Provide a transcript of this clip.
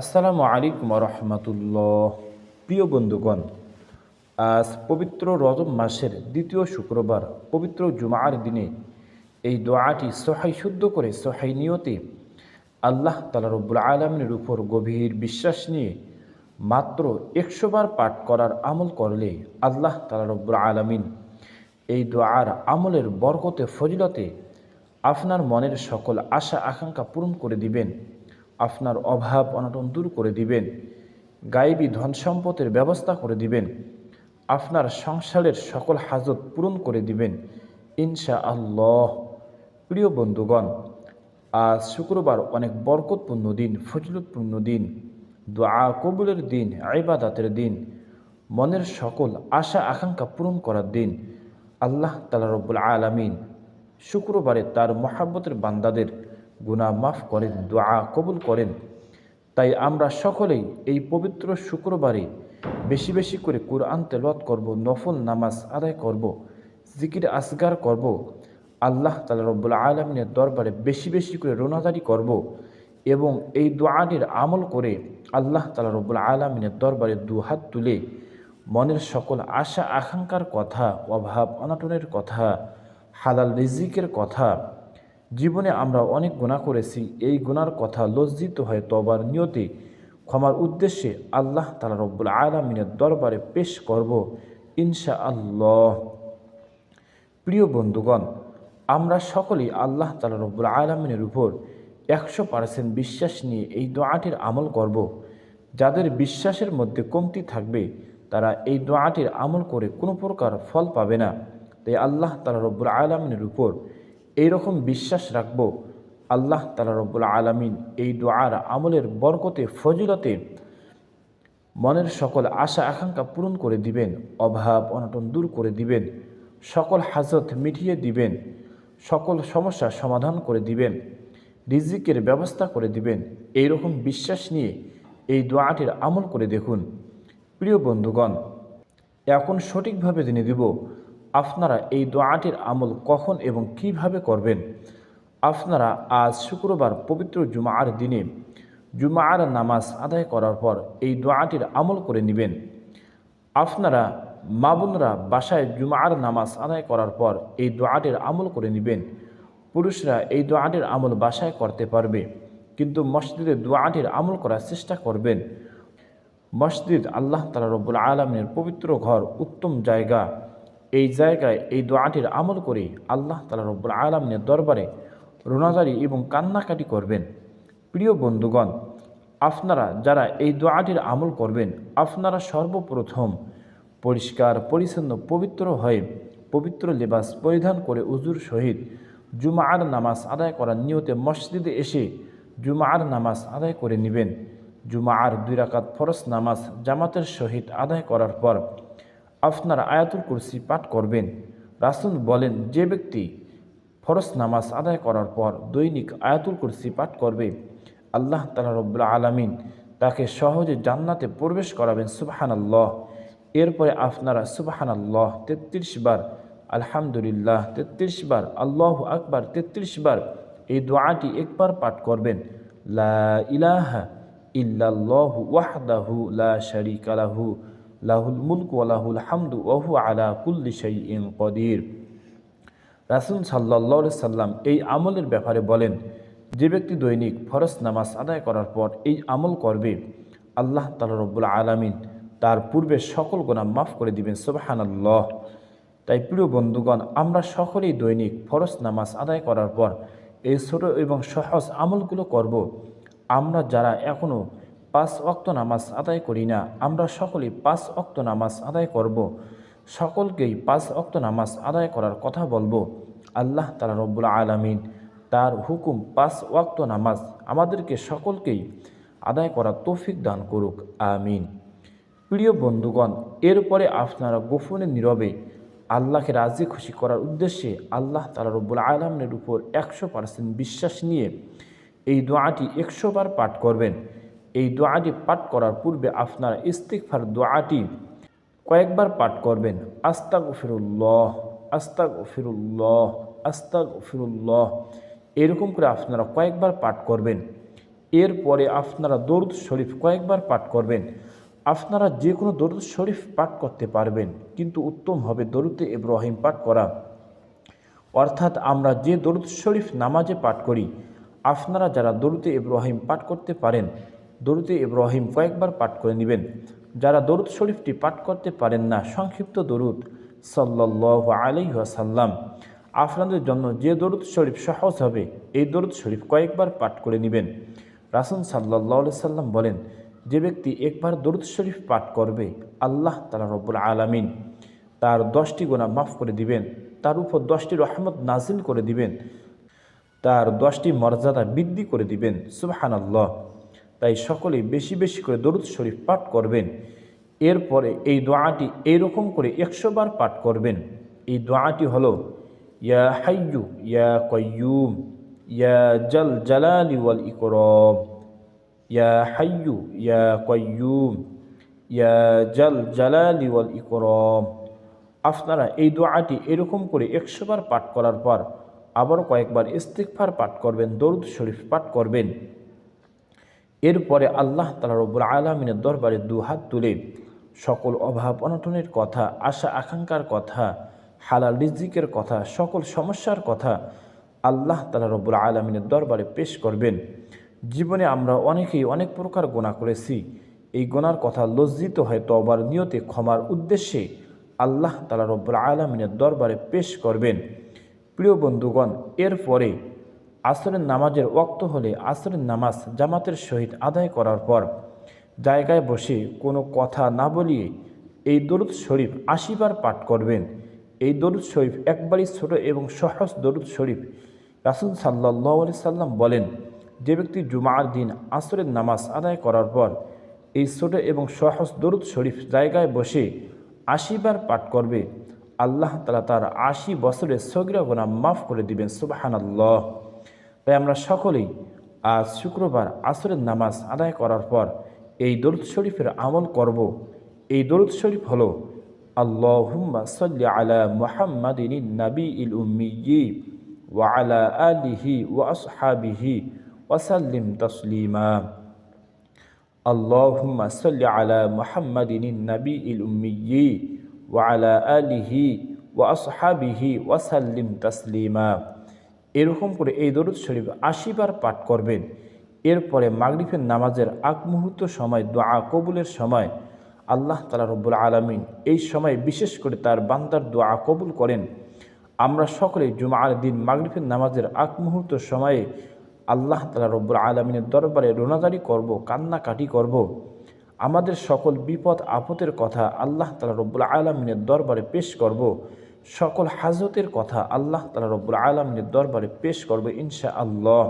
আসসালামু আলাইকুম রহমতুল্লাহ। প্রিয় বন্ধুগণ, আজ পবিত্র রজব মাসের দ্বিতীয় শুক্রবার, পবিত্র জুমার দিনে এই দোয়াটি সহাই শুদ্ধ করে সহাই নিয়তে আল্লাহ তালা রব্বুল আলমিনের উপর গভীর বিশ্বাস নিয়ে মাত্র একশো বার পাঠ করার আমল করলে আল্লাহ তালা রব্বুল আলমিন এই দোয়ার আমলের বরকতে, ফজিলতে আপনার মনের সকল আশা আকাঙ্ক্ষা পূরণ করে দিবেন। আপনার অভাব অনটন দূর করে দিবেন। গায়েবী ধন সম্পদের ব্যবস্থা করে দিবেন। আপনার সংসারের সকল হাজত পূরণ করে দিবেন। ইনশা আল্লাহ প্রিয় বন্ধুগণ, আজ শুক্রবার অনেক বরকতপূর্ণ দিন, ফজিলতপূর্ণ দিন, দোয়া কবুলের দিন আইবাদাতের দিন, মনের সকল আশা আকাঙ্ক্ষা পূরণ করার দিন। আল্লাহ তালা রব্বুল আলমিন শুক্রবারে তার মহাব্বতের বান্দাদের গুনাহ মাফ করেন, দোয়া কবুল করেন। তাই আমরা সকলেই এই পবিত্র শুক্রবারে বেশি বেশি করে কোরআন তেলত করব, নফল নামাজ আদায় করব, জিকির আসগার করব, আল্লাহ তালা রব্বুল আলমিনের দরবারে বেশি বেশি করে রোনাদারি করব এবং এই দোয়াটির আমল করে আল্লাহ তালা রব্বুল আলমিনের দরবারে দুহাত তুলে মনের সকল আশা আকাঙ্ক্ষার কথা অভাব অনাটনের কথা, হালাল রিজিকের কথা জীবনে আমরা অনেক গুণা করেছি, এই গুনার কথা লজ্জিত হয়ে তবার নিয়তে, ক্ষমার উদ্দেশ্যে আল্লাহ তালা রব্বুল আলমিনের দরবারে পেশ করব ইনশা আল্লাহ প্রিয় বন্ধুগণ, আমরা সকলেই আল্লাহ তালা রব্বুল আলমিনের উপর একশো পার্সেন্ট বিশ্বাস নিয়ে এই দোয়াটির আমল করব। যাদের বিশ্বাসের মধ্যে কমতি থাকবে, তারা এই দোয়াটির আমল করে কোনো প্রকার ফল পাবে না। তাই আল্লাহ তালা রব্বুল আলমিনের উপর এইরকম বিশ্বাস রাখব, আল্লাহ তালা রব্বুল আলমিন এই দোয়ার আমলের বরকতে, ফজিলতে মনের সকল আশা, আকাঙ্ক্ষা পূরণ করে দিবেন, অভাব, অনটন দূর করে দিবেন, সকল হাজত মিটিয়ে দিবেন, সকল সমস্যা সমাধান করে দিবেন, রিজিকের ব্যবস্থা করে দিবেন। এই রকম বিশ্বাস নিয়ে এই দোয়াটির আমল করে দেখুন। প্রিয় বন্ধুগণ, এখন সঠিকভাবে জেনে দিব আপনারা এই দোয়াটির আমল কখন এবং কীভাবে করবেন? আপনারা আজ শুক্রবার পবিত্র জুমার দিনে জুমার নামাজ আদায় করার পর এই দোয়াটির আমল করে নেবেন। আপনারা মা বোনরা বাসায় জুমার নামাজ আদায় করার পর এই দোয়াটির আমল করে নেবেন। পুরুষরা এই দোয়াটির আমল বাসায় করতে পারবে, কিন্তু মসজিদে দোয়াটির আমল করার চেষ্টা করবেন। মসজিদ আল্লাহ তালা রব্বুল আলমিনের পবিত্র ঘর, উত্তম জায়গা। এই জায়গায় এই দোয়াটির আমল করে আল্লাহ তালা রব্বুল আলমিনের দরবারে রোনাজারি এবং কান্নাকাটি করবেন। প্রিয় বন্ধুগণ, আপনারা যারা এই দোয়াটির আমল করবেন, আপনারা সর্বপ্রথম পরিষ্কার, পরিচ্ছন্ন, পবিত্র হয়ে পবিত্র লেবাস পরিধান করে উজুর সহিত জুমার নামাজ আদায় করার নিয়তে মসজিদে এসে জুমার নামাজ আদায় করে নেবেন। জুমার দুই রাকাত ফরস নামাজ জামাতের সহিত আদায় করার পর আপনারা আয়াতুল কুরসি পাঠ করবেন। রাসুল বলেন, যে ব্যক্তি ফরস নামাজ আদায় করার পর দৈনিক আয়াতুল কুরসি পাঠ করবে, আল্লাহ তালা রব্লা আলামিন তাকে সহজে জান্নাতে প্রবেশ করাবেন সুবাহান আল্লাহ এরপরে আপনারা সুবাহান আল্লাহ তেত্রিশ বার, আলহামদুলিল্লাহ তেত্রিশ বার, আল্লাহ আকবার তেত্রিশ বার এই দোয়াটি একবার পাঠ করবেন। লা ইলাহা ইল্লাল্লাহু ওয়াহদাহু লা শারিকা লাহু। লাহুল মুলক ওয়ালাহুল হামদু ওহু আলা কুল্লি শাইইন কদির। রাসুল সাল্লাহ সাল্লাম এই আমলের ব্যাপারে বলেন, যে ব্যক্তি দৈনিক ফরজ নামাজ আদায় করার পর এই আমল করবে, আল্লাহ তালা রব্বুল আলমিন তার পূর্বে সকল গোনা মাফ করে দিবেন সোবাহান আল্লাহ তাই প্রিয় বন্ধুগণ, আমরা সকলেই দৈনিক ফরজ নামাজ আদায় করার পর এই ছোট এবং সহজ আমলগুলো করব। আমরা যারা এখনও পাঁচ অক্ত নামাজ আদায় করি না। আমরা সকলেই পাঁচ অক্ত নামাজ আদায় করব। সকলকেই পাঁচ অক্ত নামাজ আদায় করার কথা বলব। আল্লাহ তালা রব্বুল আলমিন তার হুকুম পাঁচ ওয়াক্ত নামাজ আমাদেরকে সকলকেই আদায় করার তৌফিক দান করুক। আমিন। প্রিয় বন্ধুগণ, এরপরে আপনারা গোপনে নীরবে আল্লাহকে রাজি খুশি করার উদ্দেশ্যে আল্লাহ তালা রব্বুল আলমের উপর একশো পার্সেন্ট বিশ্বাস নিয়ে এই দোয়াটি একশো বার পাঠ করবেন। এই দোয়াটি পাঠ করার পূর্বে আপনারা ইস্তিকফার দোয়াটি কয়েকবার পাঠ করবেন। আস্তাক ফিরুল্লাহ আস্তাক ফিরুল্লাহ আস্তাক ফিরুল্লাহ এরকম করে আপনারা কয়েকবার পাঠ করবেন। এরপরে আপনারা দরুদ শরীফ কয়েকবার পাঠ করবেন। আপনারা যে কোনো দরুদ শরীফ পাঠ করতে পারবেন, কিন্তু উত্তম হবে দরুদে ইব্রাহিম পাঠ করা। অর্থাৎ আমরা যে দরুদ শরীফ নামাজে পাঠ করি, আপনারা যারা দরুদে ইব্রাহিম পাঠ করতে পারেন দরুদে ইব্রাহিম কয়েকবার পাঠ করে নেবেন। যারা দরুদ শরীফটি পাঠ করতে পারেন না, সংক্ষিপ্ত দরুদ সাল্লাহ আলাইসাল্লাম আপনাদের জন্য যে দরুদ শরীফ সহজ হবে, এই দরুদ শরীফ কয়েকবার পাঠ করে নেবেন। রাসুল সাল্লাহ সাল্লাম বলেন, যে ব্যক্তি একবার দরুদ শরীফ পাঠ করবে, আল্লাহ তালা রব্বুল আলামিন তার দশটি গোনা মাফ করে দিবেন, তার উপর দশটি রহমত নাজিল করে দিবেন, তার দশটি মর্যাদা বৃদ্ধি করে দিবেন। সুবহান আল্লাহ তাই সকলেই বেশি বেশি করে দরুদ শরীফ পাঠ করবেন। এরপরে এই দোয়াটি এইরকম করে একশো বার পাঠ করবেন। এই দোয়াটি হলো, ইয়া হাইয়ু ইয়া কয়ুম ইয়া জল জালালি ওয়াল ইকরম, ইয়া হাইয়ু ইয়া কয়ুম ইয়া জল জালালি ওয়াল ইকরম। আপনারা এই দোয়াটি এরকম করে একশোবার পাঠ করার পর আবারও কয়েকবার ইস্তিকফার পাঠ করবেন, দরুদ শরীফ পাঠ করবেন। এরপরে আল্লাহ তালা রব্বুল আলমিনের দরবারে দু হাত তুলে সকল অভাব অনটনের কথা, আশা আকাঙ্ক্ষার কথা, হালাল রিজিকের কথা, সকল সমস্যার কথা আল্লাহ তালা রব্বুল আলমিনের দরবারে পেশ করবেন। জীবনে আমরা অনেকেই অনেক প্রকার গোনা করেছি। এই গোনার কথা লজ্জিত হয় তবার নিয়তে ক্ষমার উদ্দেশ্যে আল্লাহ তালা রব্বুল আলমিনের দরবারে পেশ করবেন। প্রিয় বন্ধুগণ, এরপরে আসরের নামাজের ওক্ত হলে আসরের নামাজ জামাতের সহিত আদায় করার পর জায়গায় বসে কোনো কথা না বলিয়ে এই দরুদ শরীফ আশিবার পাঠ করবেন। এই দরুদ শরীফ একবারই ছোট এবং সহজ দরুদ শরীফ। রাসুল সাল্লাহ সাল্লাম বলেন, যে ব্যক্তি জুমার দিন আসরের নামাজ আদায় করার পর এই ছোট এবং সহজ দরুদ শরীফ জায়গায় বসে আশিবার পাঠ করবে, আল্লাহ তালা তার আশি বছরের সগিরা গোনা মাফ করে দিবেন। সুবাহান আল্লাহ তাই আমরা সকলেই আজ শুক্রবার আসরের নামাজ আদায় করার পর এই দরুদ শরীফের আমল করব। এই দরুদ শরীফ হলো, আল্লাহুম্মা সাল্লি আলা মুহাম্মাদিন নবী ইল উম্মিয়ি ওয়া আলা আলিহি ওয়া আসহাবিহি ওয়াসাল্লিম তসলিমা। আল্লাহুম্মা সাল্লি আলা মুহাম্মাদিন নবী ইল উম্মিয়ি ওয়া আলা আলিহি ওয়া আসহাবিহি ওয়াসাল্লিম তসলিমা। এরকম করে এই দরুদ শরীফ আশিবার পাঠ করবেন এরপরে মাগরিফের নামাজের আগ মুহূর্ত সময়, দোয়া কবুলের সময় আল্লাহ তালা রব্বুল আলমিন এই সময় বিশেষ করে তার বান্দার দোয়া কবুল করেন আমরা সকলে জুমার দিন মাগরিফের নামাজের আগ মুহূর্ত সময়ে আল্লাহ তালা রব্বুল আলমিনের দরবারে রোনাদারি করব, কান্নাকাটি করব। আমাদের সকল বিপদ আপদের কথা আল্লাহ তালা রব্বুল আলমিনের দরবারে পেশ করব। সকল হাজতের কথা আল্লাহ তালা রব্বুল আলমিনের দরবারে পেশ করবে ইনশা আল্লাহ